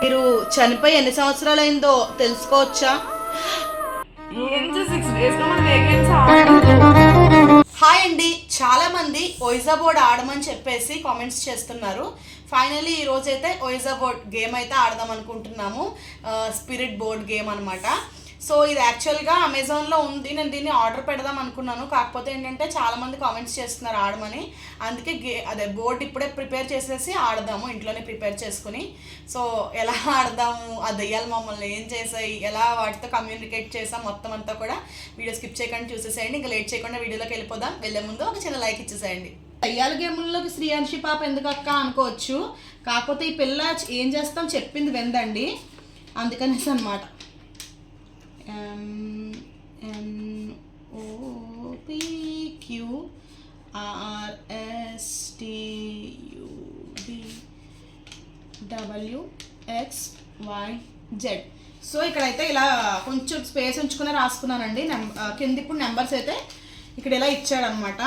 మీరు చనిపోయి ఎన్ని సంవత్సరాలు అయిందో తెలుసుకోవచ్చా హాయ్ అండి. చాలా మంది ఒయిజా బోర్డ్ ఆడమని చెప్పేసి కామెంట్స్ చేస్తున్నారు. ఫైనలీ ఈ రోజు అయితే ఒయిజా బోర్డ్ గేమ్ అయితే ఆడదాం అనుకుంటున్నాము. స్పిరిట్ బోర్డ్ గేమ్ అనమాట సో ఇది యాక్చువల్గా అమెజాన్లో ఉంది నేను దీన్ని ఆర్డర్ పెడదాం అనుకున్నాను. కాకపోతే ఏంటంటే చాలామంది కామెంట్స్ చేస్తున్నారు ఆడమని. అందుకే గే అదే బోర్డ్ ఇప్పుడే ప్రిపేర్ చేసేసి ఆడదాము ఇంట్లోనే ప్రిపేర్ చేసుకుని. సో ఎలా ఆడదాము ఆ దయ్యాలు మమ్మల్ని ఏం చేసాయి ఎలా వాటితో కమ్యూనికేట్ చేసాం మొత్తం అంతా కూడా వీడియో స్కిప్ చేయకుండా చూసేసేయండి. ఇంకా లేట్ చేయకుండా వీడియోలోకి వెళ్ళిపోదాం. వెళ్ళే ముందు ఒక చిన్న లైక్ ఇచ్చేసేయండి. దయ్యాల గేముల్లోకి శ్రీయాంశి పాప ఎందుకు అక్క అనుకోవచ్చు. కాకపోతే ఈ పిల్ల ఏం చేస్తాం చెప్పింది విందండి అందుకనేసి అనమాట M N O P Q R S T U V W X Y Z. So ఇక్కడైతే ఇలా కొంచెం స్పేస్ ఉంచుకుని రాసుకున్నానండి. నెం- కింద ఇప్పుడు నెంబర్స్ అయితే ఇక్కడ ఇలా ఇచ్చాడనమాట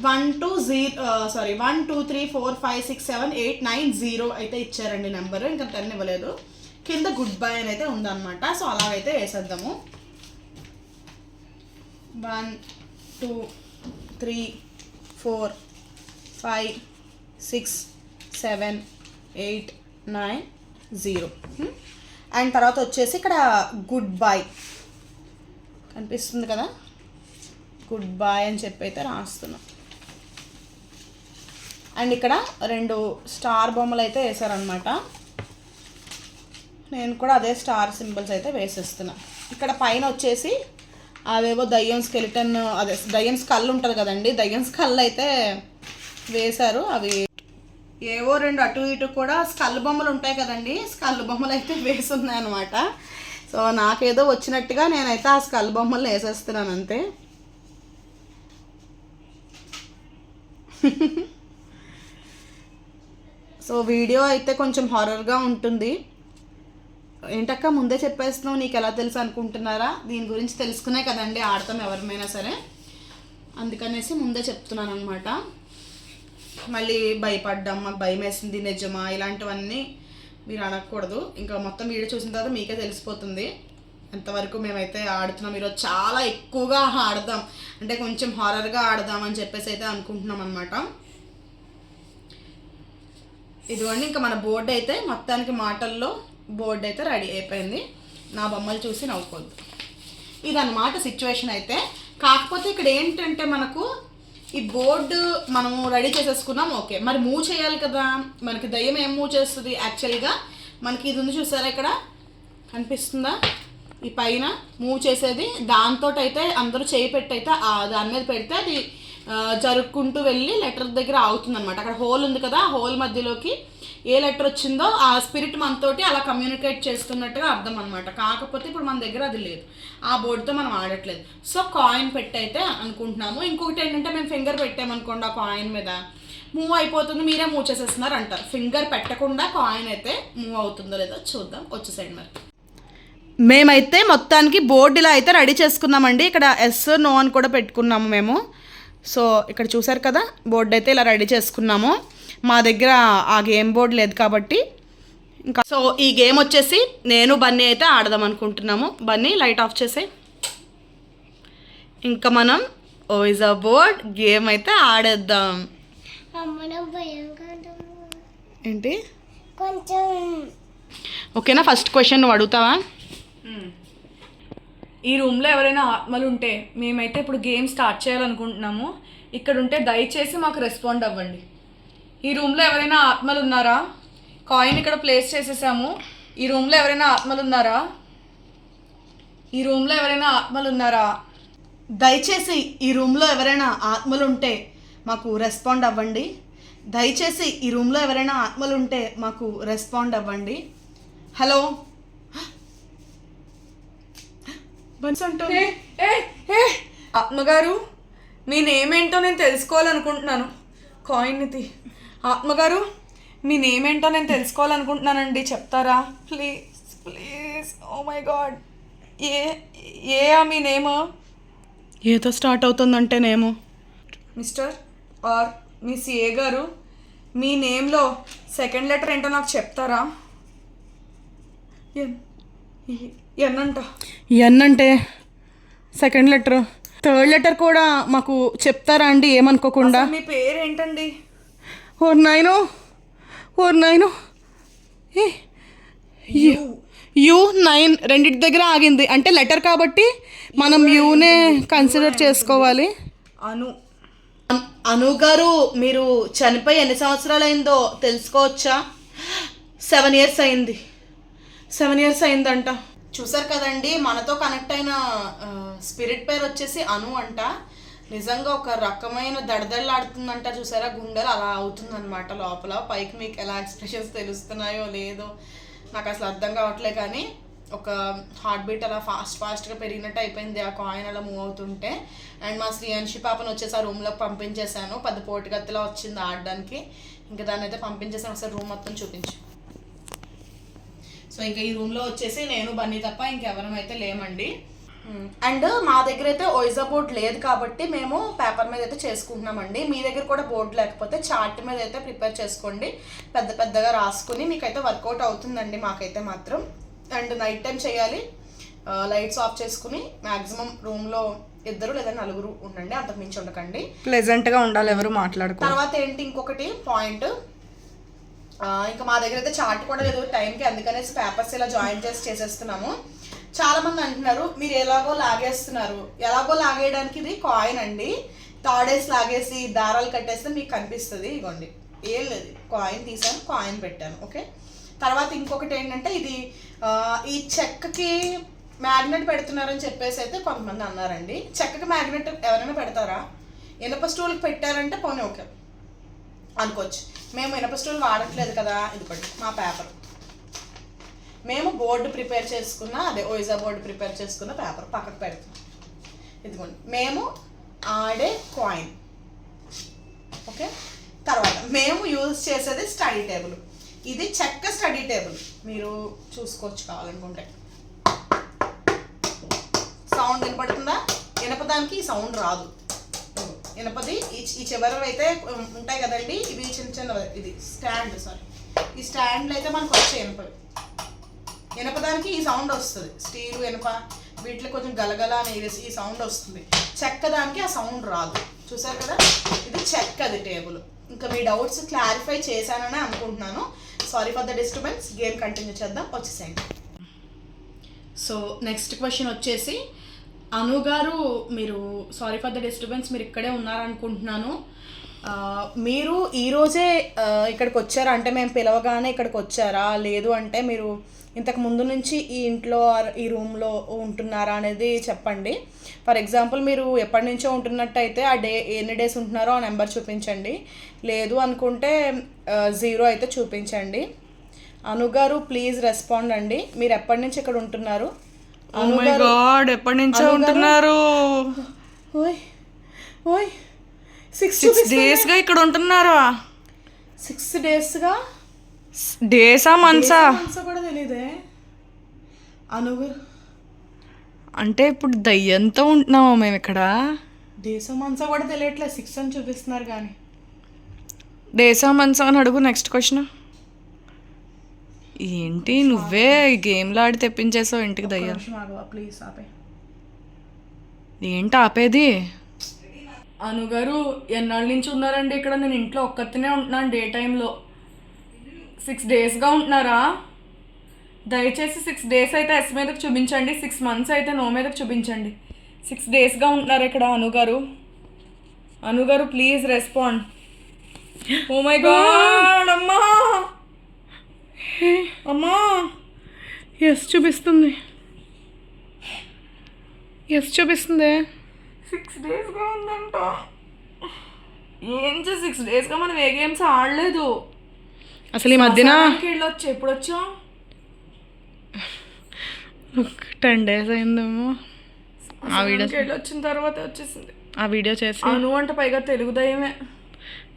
one two zero sorry one two three four five six seven eight nine zero అయితే ఇచ్చారండి నెంబరు ఇంకా టెన్ ఇవ్వలేదు. కింద గుడ్ బై అని అయితే ఉందన్నమాట. సో అలాగైతే వేసేద్దాము. One two three four five six seven eight nine zero. And తర్వాత వచ్చేసి ఇక్కడ గుడ్ బై కనిపిస్తుంది కదా? గుడ్ బై అని చెప్పి అయితే రాస్తున్నాం. అండ్ ఇక్కడ రెండు స్టార్ బొమ్మలు అయితే వేసారనమాట నేను కూడా అదే స్టార్ సింబల్స్ అయితే వేసేస్తున్నా. ఇక్కడ పైన వచ్చేసి అవేవో దయ్యం స్కెలిటన్ అదే దయ్యం స్కల్ ఉంటుంది కదండి దయ్యం స్కల్ అయితే వేశారు. అవి ఏవో రెండు అటు ఇటు కూడా స్కల్ బొమ్మలు ఉంటాయి కదండి స్కల్ బొమ్మలు అయితే వేసున్నాయి అనమాట సో నాకేదో వచ్చినట్టుగా నేనైతే ఆ స్కల్ బొమ్మలు వేసేస్తున్నాను అంతే. సో వీడియో అయితే కొంచెం హారర్గా ఉంటుంది. ఏంటక్క ముందే చెప్పేస్తున్నావు నీకు ఎలా తెలుసు అనుకుంటున్నారా? దీని గురించి తెలుసుకునే కదండి ఆడతాం ఎవరిమైనా సరే. అందుకనేసి ముందే చెప్తున్నాను అనమాట మళ్ళీ భయపడ్డాం మాకు భయం వేసింది నిజమా? ఇలాంటివన్నీ మీరు అనకూడదు. ఇంకా మొత్తం వీడియో చూసిన తర్వాత మీకే తెలిసిపోతుంది. ఎంతవరకు మేమైతే ఆడుతున్నాం. ఈరోజు చాలా ఎక్కువగా ఆడదాం. అంటే కొంచెం హారర్గా ఆడదాం అని చెప్పేసి అయితే అనుకుంటున్నాం అనమాట ఇదిగోండి ఇంకా మన బోర్డు అయితే మొత్తానికి మాటల్లో బోర్డు అయితే రెడీ అయిపోయింది. నా బొమ్మలు చూసి నవ్వుకోద్దు ఇదన్నమాట సిచ్యువేషన్ అయితే. కాకపోతే ఇక్కడ ఏంటంటే మనకు ఈ బోర్డు మనము రెడీ చేసేసుకున్నాం. ఓకే. మరి మూవ్ చేయాలి కదా. మనకి దయ్యం ఏం మూవ్ చేస్తుంది? యాక్చువల్గా మనకి ఇది ఉంది చూసారా ఇక్కడ? కనిపిస్తుందా? ఈ పైన మూవ్ చేసేది. దాంతో అయితే అందరూ చేయి పెట్టి అయితే దాని మీద పెడితే అది జరుపుకుంటూ వెళ్ళి లెటర్ దగ్గర అవుతుంది అనమాట అక్కడ హోల్ ఉంది కదా హోల్ మధ్యలోకి ఏ లెటర్ వచ్చిందో ఆ స్పిరిట్ మనతోటి అలా కమ్యూనికేట్ చేస్తున్నట్టుగా అర్థం అనమాట కాకపోతే ఇప్పుడు మన దగ్గర అది లేదు. ఆ బోర్డుతో మనం ఆడట్లేదు. సో కాయిన్ పెట్టయితే అనుకుంటున్నాము. ఇంకొకటి ఏంటంటే మేము ఫింగర్ పెట్టామనుకోండి ఆ కాయిన్ మీద. మూవ్ అయిపోతుంది మీరే మూవ్ చేసేస్తున్నారు అంటారు. ఫింగర్ పెట్టకుండా కాయిన్ అయితే మూవ్ అవుతుందో లేదో చూద్దాం. వచ్చేసేయండి మరి. మేమైతే మొత్తానికి బోర్డు ఇలా అయితే రెడీ చేసుకున్నామండి. ఇక్కడ ఎస్ నో అని కూడా పెట్టుకున్నాము మేము. సో ఇక్కడ చూసారు కదా? బోర్డు అయితే ఇలా రెడీ చేసుకున్నాము. మా దగ్గర ఆ గేమ్ బోర్డు లేదు కాబట్టి ఇంకా సో ఈ గేమ్ వచ్చేసి నేను బన్నీ అయితే ఆడదాం అనుకుంటున్నాము. బన్నీ లైట్ ఆఫ్ చేసే ఇంకా మనం ఓయిజ్ అ బోర్డ్ గేమ్ అయితే ఆడేద్దాం. ఏంటి? కొంచెం. ఓకేనా ఫస్ట్ క్వశ్చన్ నువ్వు అడుగుతావా? ఈ రూమ్లో ఎవరైనా ఆత్మలు ఉంటే మేమైతే ఇప్పుడు గేమ్ స్టార్ట్ చేయాలనుకుంటున్నాము. ఇక్కడ ఉంటే దయచేసి మాకు రెస్పాండ్ అవ్వండి. ఈ రూమ్లో ఎవరైనా ఆత్మలు ఉన్నారా కాయిన్ ఇక్కడ ప్లేస్ చేసేసాము. ఈ రూమ్లో ఎవరైనా ఆత్మలు ఉన్నారా ఈ రూమ్లో ఎవరైనా ఆత్మలు ఉన్నారా దయచేసి ఈ రూమ్లో ఎవరైనా ఆత్మలు ఉంటే మాకు రెస్పాండ్ అవ్వండి. దయచేసి ఈ రూమ్లో ఎవరైనా ఆత్మలు ఉంటే మాకు రెస్పాండ్ అవ్వండి. హలో ఏ, ఆత్మగారు మీ నేమ్ ఏంటో నేను తెలుసుకోవాలనుకుంటున్నాను. కాయిన్ తీ ఆత్మగారు మీ నేమ్ ఏంటో నేను తెలుసుకోవాలనుకుంటున్నానండి. చెప్తారా? Please please oh my god ఏ ఏ ఆ మీ నేమ్ ఏదో స్టార్ట్ అవుతుందంటేనేమో మిస్టర్ ఆర్ మీ సిఏ గారు మీ నేమ్లో సెకండ్ లెటర్ ఏంటో నాకు చెప్తారా? ఎన్ అంట. ఎన్ అంటే సెకండ్ లెటర్ థర్డ్ లెటర్ కూడా మాకు చెప్తారా అండి? ఏమనుకోకుండా? మీ పేరు ఏంటండి or nine or nine A U nine రెండింటి దగ్గర ఆగింది. అంటే లెటర్ కాబట్టి మనం యూనే కన్సిడర్ చేసుకోవాలి. అను అన్- అను గారు మీరు చనిపోయి ఎన్ని సంవత్సరాలు అయిందో తెలుసుకోవచ్చా? సెవెన్ ఇయర్స్ అయింది. సెవెన్ ఇయర్స్ అయిందంట. చూసారు కదండి మనతో కనెక్ట్ అయిన స్పిరిట్ పేరు వచ్చేసి అను అంట. నిజంగా ఒక రకమైన దడదళ్ళాడుతుందంట చూసారా? గుండెలు అలా అవుతుందన్నమాట లోపల. పైకి మీకు ఎలా ఎక్స్ప్రెషన్స్ తెలుస్తున్నాయో లేదో నాకు అసలు అర్థం కావట్లే కానీ ఒక హార్ట్ బీట్ అలా ఫాస్ట్ ఫాస్ట్గా పెరిగినట్టు అయిపోయింది ఆ కాయిన్ అలా మూవ్ అవుతుంటే. అండ్ మా శ్రీయాంశి పాపను వచ్చేసి ఆ రూమ్లోకి పంపించేశాను. పెద్ద పోటుగత్తలా వచ్చింది ఆడడానికి. ఇంకా దాన్ని అయితే పంపించేసాను ఒకసారి రూమ్ మొత్తం చూపించు. సో ఇంకా ఈ రూమ్లో వచ్చేసి నేను బన్నీ తప్ప ఇంకెవరం అయితే లేమండి. అండ్ మా దగ్గర అయితే ఓయిజా బోర్డ్ లేదు కాబట్టి మేము పేపర్ మీద అయితే చేసుకుంటున్నామండి. మీ దగ్గర కూడా బోర్డు లేకపోతే చార్ట్ మీద అయితే ప్రిపేర్ చేసుకోండి. పెద్ద పెద్దగా రాసుకుని మీకైతే వర్కౌట్ అవుతుందండి మాకైతే మాత్రం. అండ్ నైట్ టైం చేయాలి. లైట్స్ ఆఫ్ చేసుకుని మ్యాక్సిమం రూమ్లో ఇద్దరు లేదా నలుగురు ఉండండి. అంతకు మించి ఉండకండి. ప్లెజెంట్గా ఉండాలి ఎవరు మాట్లాడుకో తర్వాత ఏంటి ఇంకొకటి పాయింట్? ఇంకా మా దగ్గర అయితే చార్ట్ కూడా లేదు టైంకి. అందుకనేసి పేపర్స్ ఇలా జాయిన్ చేసి చేసేస్తున్నాము. చాలా మంది అంటున్నారు మీరు ఎలాగో లాగేస్తున్నారు. ఎలాగో లాగేయడానికి ఇది కాయిన్ అండి. తాడేసి లాగేసి దారాలు కట్టేస్తే మీకు కనిపిస్తుంది. ఇగోండి. ఏం లేదు. కాయిన్ తీసాను కాయిన్ పెట్టాను. ఓకే? తర్వాత ఇంకొకటి ఏంటంటే ఇది ఈ చెక్కకి మ్యాగ్నెట్ పెడుతున్నారని చెప్పేసి అయితే కొంతమంది అన్నారండి. చెక్కకి మ్యాగ్నెట్ ఎవరైనా పెడతారా? ఇనప స్టూల్కి పెట్టారంటే పోనీ ఓకే. అనుకోవచ్చు. మేము ఇనప స్టూల్ వాడట్లేదు కదా. ఇది పడి మా పేపర్. మేము బోర్డు ప్రిపేర్ చేసుకున్న అదే ఓయిజా బోర్డు ప్రిపేర్ చేసుకున్న పేపర్ పక్కకు పెడతాం. ఇదిగోండి మేము ఆడే కాయిన్ ఓకే? తర్వాత మేము యూజ్ చేసేది స్టడీ టేబుల్ ఇది చెక్క స్టడీ టేబుల్ మీరు చూసుకోవచ్చు కావాలనుకుంటే. సౌండ్ వినపడుతుందా? ఇనపదానికి ఈ సౌండ్ రాదు. ఇనపది ఈ ఈ అయితే ఉంటాయి కదండి ఇవి చిన్న చిన్న ఇది స్టాండ్ సారీ ఈ స్టాండ్లు అయితే మనకు వచ్చాయి ఇనపవి ఇనపదానికి ఈ సౌండ్ వస్తుంది. స్టీల్ ఇనప వీటిలో కొంచెం గలగల అనేది ఈ సౌండ్ వస్తుంది. చెక్క దానికి ఆ సౌండ్ రాదు. చూసారు కదా? ఇది చెక్కది టేబుల్. ఇంకా మీ డౌట్స్ క్లారిఫై చేశానని అనుకుంటున్నాను. Sorry for the disturbance game continue చేద్దాం. వచ్చేసేయండి. సో నెక్స్ట్ క్వశ్చన్ వచ్చేసి అను గారు మీరు సారీ ఫర్ ద డిస్టర్బెన్స్ మీరు ఇక్కడే ఉన్నారనుకుంటున్నాను. మీరు ఈరోజే ఇక్కడికి వచ్చారా అంటే మేము పిలవగానే ఇక్కడికి వచ్చారా లేదు అంటే మీరు ఇంతకు ముందు నుంచి ఈ ఇంట్లో ఈ రూమ్లో ఉంటున్నారా అనేది చెప్పండి. ఫర్ ఎగ్జాంపుల్ మీరు ఎప్పటి నుంచో ఉంటున్నట్టయితే ఆ డే ఎన్ని డేస్ ఉంటున్నారో ఆ నెంబర్ చూపించండి. లేదు అనుకుంటే జీరో అయితే చూపించండి. అను గారు ప్లీజ్ రెస్పాండ్ అండి. మీరు ఎప్పటి నుంచి ఇక్కడ ఉంటున్నారు? గాడ్ ఎప్పటి నుంచో ఉంటున్నారు? ఓయ్ ఓయ్. సిక్స్ సిక్స్ డేస్గా ఇక్కడ ఉంటున్నారా? సిక్స్ డేస్గా డేసా మంత్సా మనసు కూడా తెలియదే అనుగురు అంటే ఇప్పుడు దయ్యంతో ఉంటున్నామా మేము ఇక్కడ? దేశం మనసా కూడా తెలియట్లేదు సిక్స్ అని చూపిస్తున్నారు కానీ. డేసా మంత్సా అని అడుగు నెక్స్ట్ క్వశ్చన్ ఏంటి నువ్వే గేమ్లో ఆడి తెప్పించేసావు ఇంటికి దయ్యాలు? ప్లీజ్ ఆపే. ఏంటి ఆపేది? అనుగారు ఎన్నాళ్ళ నుంచి ఉన్నారండి ఇక్కడ? నేను ఇంట్లో ఒక్కతినే ఉంటున్నాను డే టైంలో. సిక్స్ డేస్గా ఉంటున్నారా? దయచేసి సిక్స్ డేస్ అయితే ఎస్ మీదకి చూపించండి. సిక్స్ మంత్స్ అయితే నో మీదకి చూపించండి. సిక్స్ డేస్గా ఉంటున్నారు ఇక్కడ అనుగారు అనుగారు please respond oh oh my god అమ్మా! అమ్మా! ఎస్ చూపిస్తుంది. ఎస్ చూపిస్తుంది. సిక్స్ డేస్గా ఉందంట. ఏం సిక్స్ డేస్గా మనం ఏ గేమ్స్ ఆడలేదు? అసలు ఈ మధ్యన వెళ్ళొచ్చు ఎప్పుడు వచ్చాం? టెన్ డేస్ అయిందేమో. ఆ వెళ్ళి వచ్చిన తర్వాత వచ్చేసింది. ఆ వీడియో చేసి. అను అంటే పైగా తెలుగు దయ్యమే.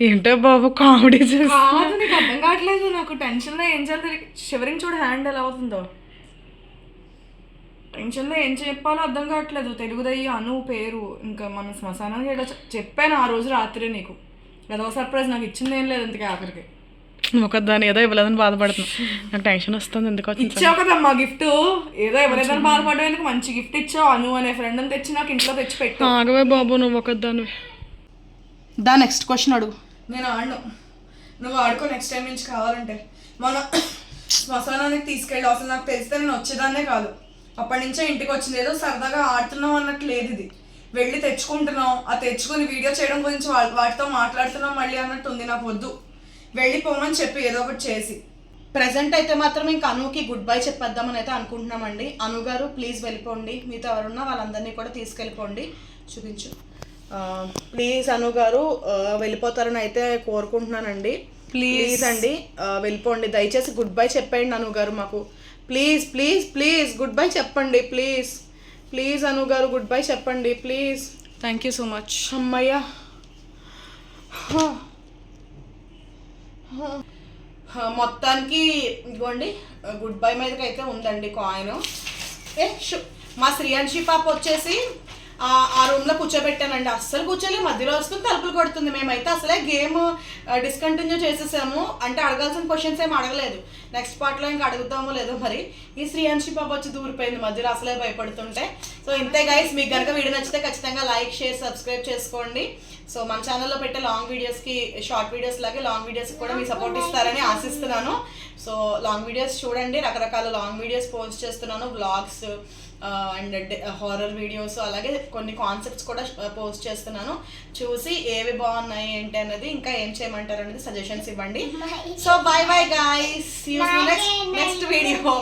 ఏంటో బాబు కామెడీ చేసి. కాదు నీకు అర్థం కావట్లేదు. నాకు టెన్షన్లో ఏం చేయాలి షివరింగ్ చూడు హ్యాండ్ ఎలా అవుతుందో. టెన్షన్లో ఏం చెప్పాలో అర్థం కావట్లేదు. తెలుగు దయ్య అను పేరు ఇంకా మన శ్మశానానికి వెళ్ళొచ్చు చెప్పాను ఆ రోజు రాత్రి నీకు. ఏదో సర్ప్రైజ్ నాకు ఇచ్చింది ఏం లేదు ఇంతకీ ఆఖరికి. నువ్వు ఒక దాని ఏదో ఇవ్వలేదని బాధపడుతున్నా నాకు టెన్షన్ వస్తుంది ఎందుకు ఇచ్చావు కదమ్మా గిఫ్ట్. ఏదో ఇవ్వలేదని బాధపడడం ఎందుకు? మంచి గిఫ్ట్ ఇచ్చావు. అను అనే ఫ్రెండ్ అని తెచ్చి నాకు ఇంట్లో తెచ్చి పెట్టు. ఆగవే బాబు నువ్వు ఒక దాని దా నెక్స్ట్ క్వశ్చన్ అడుగు. నేను ఆడను. నువ్వు ఆడుకో నెక్స్ట్ టైం నుంచి కావాలంటే. మన శ్మశానానికి తీసుకెళ్ళి. అసలు నాకు తెలిస్తే నేను వచ్చేదాన్నే కాదు. అప్పటి నుంచే ఇంటికి వచ్చింది. ఏదో సరదాగా ఆడుతున్నాం అన్నట్టు లేదు ఇది. వెళ్ళి తెచ్చుకుంటున్నాం. ఆ తెచ్చుకుని వీడియో చేయడం గురించి వాటితో మాట్లాడుతున్నాం మళ్ళీ అన్నట్టు ఉంది నాకు వద్దు. వెళ్ళిపోమని చెప్పి ఏదో ఒకటి చేసి. ప్రజెంట్ అయితే మాత్రం ఇంకా అనుకి గుడ్ బై చెప్పేద్దామని అయితే అనుకుంటున్నామండి. అను గారు ప్లీజ్ వెళ్ళిపోండి. మీతో ఎవరున్నా వాళ్ళందరినీ కూడా తీసుకెళ్ళిపోండి. చూపించు. ప్లీజ్ అను గారు వెళ్ళిపోతారని అయితే కోరుకుంటున్నానండి. ప్లీజ్ అండి వెళ్ళిపోండి. దయచేసి గుడ్ బై చెప్పండి అను గారు మాకు. Please please please good bye చెప్పండి ప్లీజ్ ప్లీజ్ అను గారు గుడ్ బై చెప్పండి please thank you so much అమ్మయ్యా. మొత్తానికి ఇదిగోండి గుడ్ బై మీదకి అయితే ఉందండి కాయిన్ ఏ మా శ్రీయాంశి పాప వచ్చేసి ఆ రూమ్లో కూర్చోబెట్టానండి. అస్సలు కూర్చోలే మధ్యలో వస్తుంది తలుపులు కొడుతుంది. మేమైతే అసలే గేమ్ డిస్కంటిన్యూ చేసేసాము. అంటే అడగాల్సిన క్వశ్చన్స్ ఏం అడగలేదు. నెక్స్ట్ పార్ట్లో ఇంకా అడుగుతామో లేదో మరి. ఈ శ్రీయాంశి పాప వచ్చి దూరిపోయింది మధ్యలో అసలే భయపడుతుంటే. సో ఇంతే గైస్ మీకు కనుక వీడియో నచ్చితే ఖచ్చితంగా లైక్ షేర్ సబ్స్క్రైబ్ చేసుకోండి. సో మన ఛానల్లో పెట్టే లాంగ్ వీడియోస్కి షార్ట్ వీడియోస్ లాగే లాంగ్ వీడియోస్ కూడా మీ సపోర్ట్ ఇస్తారని ఆశిస్తున్నాను. సో లాంగ్ వీడియోస్ చూడండి. రకరకాల లాంగ్ వీడియోస్ పోస్ట్ చేస్తున్నాను. బ్లాగ్స్ అండ్ హారర్ వీడియోస్ అలాగే కొన్ని కాన్సెప్ట్స్ కూడా uh, పోస్ట్ చేస్తున్నాను. చూసి ఏవి బాగున్నాయి ఏంటి అనేది ఇంకా ఏం చేయమంటారు అనేది సజెషన్స్ ఇవ్వండి. So bye bye guys next next video